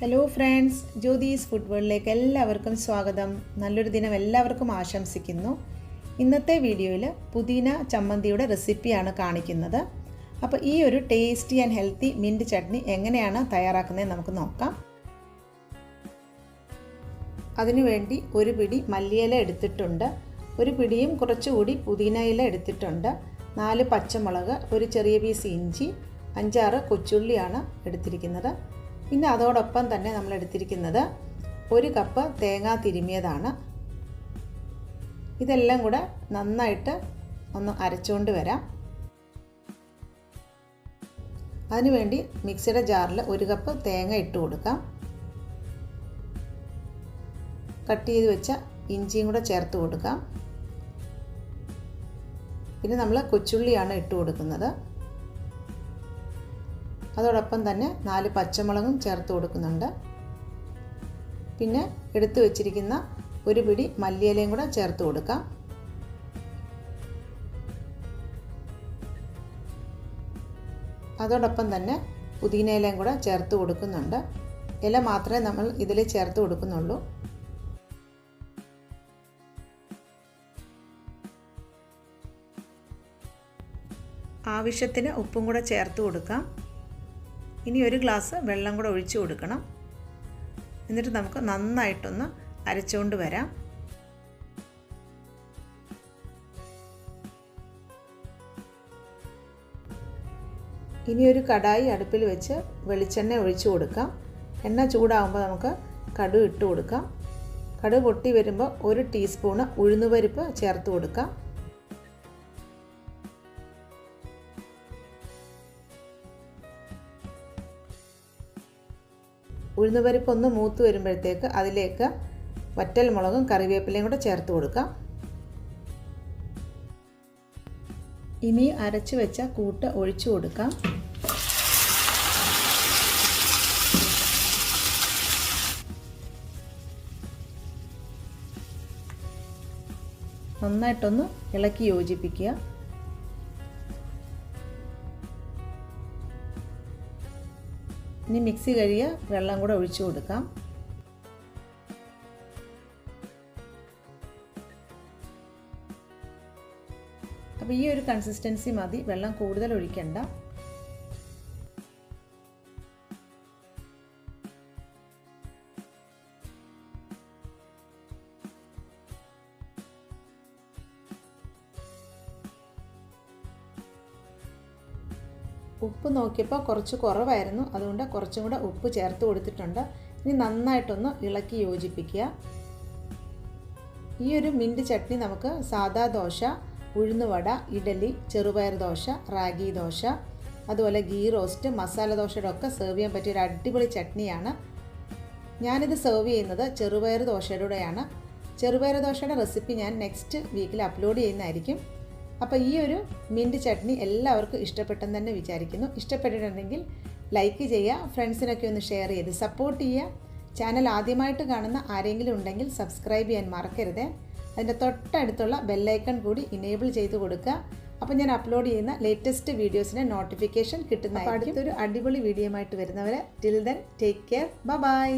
Hello friends Jyothis food വേൾഡിലേക്ക് എല്ലാവർക്കും സ്വാഗതം. നല്ലൊരു ദിനം എല്ലാവർക്കും ആശംസിക്കുന്നു. ഇന്നത്തെ വീഡിയോയിൽ പുതിന ചമ്മന്തിയുടെ റെസിപ്പിയാണ് കാണിക്കുന്നത്. അപ്പോൾ ഈ ഒരു tasty and healthy mint chutney എങ്ങനെയാണ് തയ്യാറാക്കുന്നത് നമുക്ക് നോക്കാം. അതിനുവേണ്ടി ഒരു പിടി മല്ലിയില എടുത്തിട്ടുണ്ട്. ഒരു പിടിയും കുറച്ചുകൂടി പുതിന ഇല എടുത്തിട്ടുണ്ട്. നാല് പച്ചമുളക് ഒരു ചെറിയ പീസ് ഇഞ്ചി അഞ്ചാറ് കൊച്ചുള്ളിയാണ് എടുത്തിരിക്കുന്നത്. പിന്നെ അതോടൊപ്പം തന്നെ നമ്മൾ എടുത്തിരിക്കുന്നത് ഒരു കപ്പ് തേങ്ങ തിരുമിയതാണ്. ഇതെല്ലാം കൂടെ നന്നായിട്ട് ഒന്ന് അരച്ചുകൊണ്ട് വരാം. അതിനുവേണ്ടി മിക്സിയുടെ ജാറിൽ ഒരു കപ്പ് തേങ്ങ ഇട്ട് കൊടുക്കാം. കട്ട് ചെയ്ത് വെച്ച ഇഞ്ചിയും കൂടെ ചേർത്ത് കൊടുക്കാം. പിന്നെ നമ്മൾ കൊച്ചുള്ളിയാണ് ഇട്ട് കൊടുക്കുന്നത്. അതോടൊപ്പം തന്നെ നാല് പച്ചമുളകും ചേർത്ത് കൊടുക്കുന്നുണ്ട്. പിന്നെ എടുത്തു വച്ചിരിക്കുന്ന ഒരു പിടി മല്ലിയിലയും കൂടെ ചേർത്ത് കൊടുക്കാം. അതോടൊപ്പം തന്നെ പുതിനയിലയും കൂടെ ചേർത്ത് കൊടുക്കുന്നുണ്ട്. ഇല മാത്രമേ നമ്മൾ ഇതിൽ ചേർത്ത് കൊടുക്കുന്നുള്ളൂ. ആവശ്യത്തിന് ഉപ്പും കൂടെ ചേർത്ത് കൊടുക്കാം. ഇനി ഒരു ഗ്ലാസ് വെള്ളം കൂടെ ഒഴിച്ച് കൊടുക്കണം. എന്നിട്ട് നമുക്ക് നന്നായിട്ടൊന്ന് അരച്ചുകൊണ്ട് വരാം. ഇനി ഒരു കടായി അടുപ്പിൽ വെച്ച് വെളിച്ചെണ്ണ ഒഴിച്ച് കൊടുക്കാം. എണ്ണ ചൂടാകുമ്പോൾ നമുക്ക് കടുക് ഇട്ട് കൊടുക്കാം. കടുക് പൊട്ടി വരുമ്പോൾ ഒരു ടീസ്പൂണ് ഉഴുന്നുപരിപ്പ് ചേർത്ത് കൊടുക്കാം. ഉഴുന്നുപരിപ്പ് ഒന്ന് മൂത്ത് വരുമ്പോഴത്തേക്ക് അതിലേക്ക് വറ്റൽ മുളകും കറിവേപ്പിലയും കൂടെ ചേർത്ത് കൊടുക്കാം. ഇനി അരച്ചു വെച്ച കൂട്ട് ഒഴിച്ചു കൊടുക്കാം. നന്നായിട്ടൊന്ന് ഇളക്കി യോജിപ്പിക്കുക. ഇനി മിക്സി കഴിയ വെള്ളം കൂടെ ഒഴിച്ചു കൊടുക്കാം. അപ്പോൾ ഈ ഒരു കൺസിസ്റ്റൻസി മതി. വെള്ളം കൂടുതൽ ഒഴിക്കണ്ട. ഉപ്പ് നോക്കിയപ്പോൾ കുറച്ച് കുറവായിരുന്നു. അതുകൊണ്ട് കുറച്ചും കൂടെ ഉപ്പ് ചേർത്ത് കൊടുത്തിട്ടുണ്ട്. ഇനി നന്നായിട്ടൊന്ന് ഇളക്കി യോജിപ്പിക്കുക. ഈ ഒരു മിന്റ് ചട്നി നമുക്ക് സാദാ ദോശ ഉഴുന്നുവട ഇഡലി ചെറുപയർ ദോശ റാഗി ദോശ അതുപോലെ ഗീ റോസ്റ്റ് മസാല ദോശയുടെ ഒക്കെ സെർവ് ചെയ്യാൻ പറ്റിയ ഒരു അടിപൊളി ചട്നിയാണ്. ഞാനിത് സെർവ് ചെയ്യുന്നത് ചെറുപയർ ദോശയുടെ കൂടെയാണ്. ചെറുപയർ ദോശയുടെ റെസിപ്പി ഞാൻ നെക്സ്റ്റ് വീക്കിൽ അപ്ലോഡ് ചെയ്യുന്നതായിരിക്കും. അപ്പോൾ ഈ ഒരു മിന്റ് ചട്നി എല്ലാവർക്കും ഇഷ്ടപ്പെട്ടെന്ന് തന്നെ വിചാരിക്കുന്നു. ഇഷ്ടപ്പെട്ടിട്ടുണ്ടെങ്കിൽ ലൈക്ക് ചെയ്യുക ഫ്രണ്ട്സിനൊക്കെ ഒന്ന് ഷെയർ ചെയ്ത് സപ്പോർട്ട് ചെയ്യുക. ചാനൽ ആദ്യമായിട്ട് കാണുന്ന ആരെങ്കിലും ഉണ്ടെങ്കിൽ സബ്സ്ക്രൈബ് ചെയ്യാൻ മറക്കരുത്. അതിന്റെ തൊട്ടടുത്തുള്ള ബെല്ലൈക്കൺ കൂടി ഇനേബിൾ ചെയ്ത് കൊടുക്കുക. അപ്പോൾ ഞാൻ അപ്ലോഡ് ചെയ്യുന്ന ലേറ്റസ്റ്റ് വീഡിയോസിന്റെ നോട്ടിഫിക്കേഷൻ കിട്ടുന്ന അടുത്തൊരു അടിപൊളി വീഡിയോ ആയിട്ട് വരുന്നവരെ till then take care bye